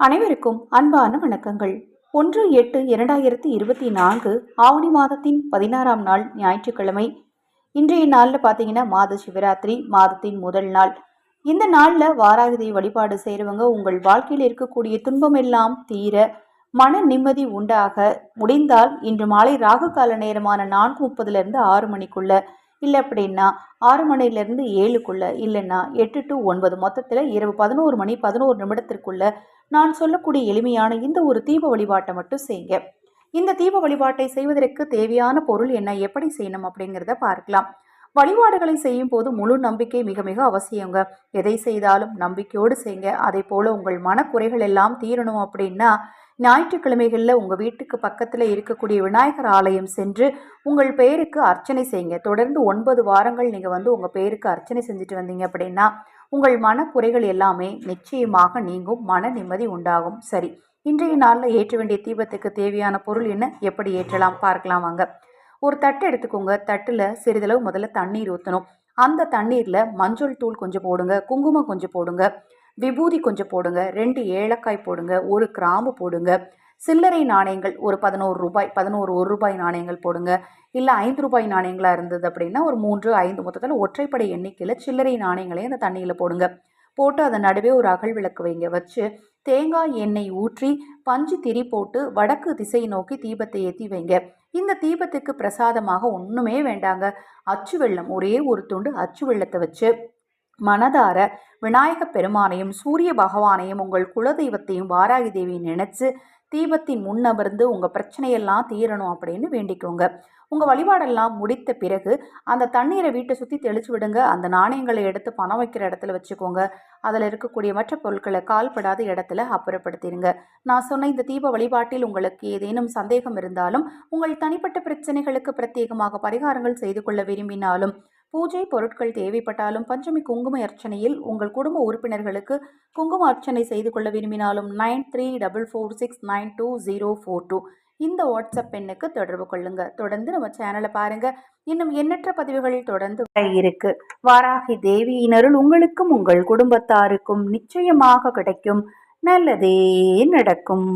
அனைவருக்கும் அன்பான வணக்கங்கள். ஒன்று எட்டு இரண்டாயிரத்தி இருபத்தி நான்கு ஆவணி மாதத்தின் பதினாறாம் நாள் ஞாயிற்றுக்கிழமை. இன்றைய நாளில் பார்த்தீங்கன்னா மாத சிவராத்திரி மாதத்தின் முதல் நாள். இந்த நாளில் வாராகதி வழிபாடு செய்கிறவங்க உங்கள் வாழ்க்கையில் இருக்கக்கூடிய துன்பமெல்லாம் தீர மன நிம்மதி உண்டாக முடிந்தால் இன்று மாலை ராகு கால நேரமான நான்கு முப்பதுலேருந்து ஆறு மணிக்குள்ள இல்லை அப்படின்னா ஆறு மணிலேருந்து ஏழுக்குள்ளே இல்லைன்னா எட்டு டு ஒன்பது மொத்தத்தில் இரவு பதினோரு மணி பதினோரு நிமிடத்திற்குள்ள நான் சொல்லக்கூடிய எளிமையான இந்த ஒரு தீப வழிபாட்டை மட்டும் செய்யுங்க. இந்த தீப வழிபாட்டை செய்வதற்கு தேவையான பொருள் என்ன எப்படி செய்யணும் அப்படிங்கிறத பார்க்கலாம். வழிபாடுகளை செய்யும் போது முழு நம்பிக்கை மிக மிக அவசியங்க. எதை செய்தாலும் நம்பிக்கையோடு செய்யுங்க. அதே போல் உங்கள் மனக்குறைகள் எல்லாம் தீரணும் அப்படின்னா ஞாயிற்றுக்கிழமைகளில் உங்கள் வீட்டுக்கு பக்கத்தில் இருக்கக்கூடிய விநாயகர் ஆலயம் சென்று உங்கள் பெயருக்கு அர்ச்சனை செய்யுங்க. தொடர்ந்து ஒன்பது வாரங்கள் நீங்கள் வந்து உங்கள் பெயருக்கு அர்ச்சனை செஞ்சுட்டு வந்தீங்க அப்படின்னா உங்கள் மனக்குறைகள் எல்லாமே நிச்சயமாக நீங்கும் மன நிம்மதி உண்டாகும். சரி இன்றைய நாளில் ஏற்ற வேண்டிய தீபத்துக்கு தேவையான பொருள் என்ன? எப்படி ஏற்றலாம்? பார்க்கலாம் வாங்க. ஒரு தட்டு எடுத்துக்கோங்க. தட்டில் சிறிதளவு முதல்ல தண்ணீர் ஊற்றணும் அந்த தண்ணீரில் மஞ்சள் தூள் கொஞ்சம் போடுங்க. குங்குமம் கொஞ்சம் போடுங்க. விபூதி கொஞ்சம் போடுங்க ரெண்டு ஏலக்காய் போடுங்க ஒரு கிராம்பு போடுங்க சில்லறை நாணயங்கள் ஒரு பதினோரு ரூபாய் பதினோரு ஒரு ரூபாய் நாணயங்கள் போடுங்க. இல்லை ஐந்து ரூபாய் நாணயங்களாக இருந்தது அப்படின்னா ஒரு மூன்று ஐந்து மொத்தத்தில் ஒற்றைப்படை எண்ணிக்கையில் சில்லறை நாணயங்களையும் அந்த தண்ணியில் போடுங்க. போட்டு அதை நடுவே ஒரு அகல் விளக்கு வைங்க வச்சு தேங்காய் எண்ணெய் ஊற்றி பஞ்சு திரி போட்டு வடக்கு திசை நோக்கி தீபத்தை ஏற்றி வைங்க. இந்த தீபத்துக்கு பிரசாதமாக ஒன்றுமே வேண்டாங்க. அச்சு வெள்ளம் ஒரே ஒரு துண்டு அச்சு வெள்ளத்தை வச்சு மனதார விநாயக பெருமானையும் சூரிய பகவானையும் உங்கள் குலதெய்வத்தையும் வாராகி தேவியும் நினச்சி தீபத்தின் முன்னமர்ந்து உங்கள் பிரச்சனையெல்லாம் தீரணும் அப்படின்னு வேண்டிக்கோங்க. உங்கள் வழிபாடெல்லாம் முடித்த பிறகு அந்த தண்ணீரை வீட்டை சுற்றி தெளிச்சு விடுங்க. அந்த நாணயங்களை எடுத்து பணம் வைக்கிற இடத்துல வச்சுக்கோங்க. அதில் இருக்கக்கூடிய மற்ற பொருட்களை கால்படாத இடத்துல அப்புறப்படுத்திடுங்க நான் சொன்ன இந்த தீப வழிபாட்டில் உங்களுக்கு ஏதேனும் சந்தேகம் இருந்தாலும் உங்கள் தனிப்பட்ட பிரச்சனைகளுக்கு பிரத்யேகமாக பரிகாரங்கள் செய்து கொள்ள விரும்பினாலும் பூஜை பொருட்கள் தேவைப்பட்டாலும் பஞ்சமி குங்கும அர்ச்சனையில் உங்கள் குடும்ப உறுப்பினர்களுக்கு குங்கும அர்ச்சனை செய்து கொள்ள விரும்பினாலும் nine three double four six nine two zero four two. இந்த வாட்ஸ்அப் எண்ணுக்கு தொடர்பு கொள்ளுங்க. தொடர்ந்து நம்ம சேனலை பாருங்க. இன்னும் எண்ணற்ற பதிவுகள் தொடர்ந்து இருக்கு. வாராகி தேவியினருள் உங்களுக்கும் உங்கள் குடும்பத்தாருக்கும் நிச்சயமாக கிடைக்கும். நல்லதே நடக்கும்.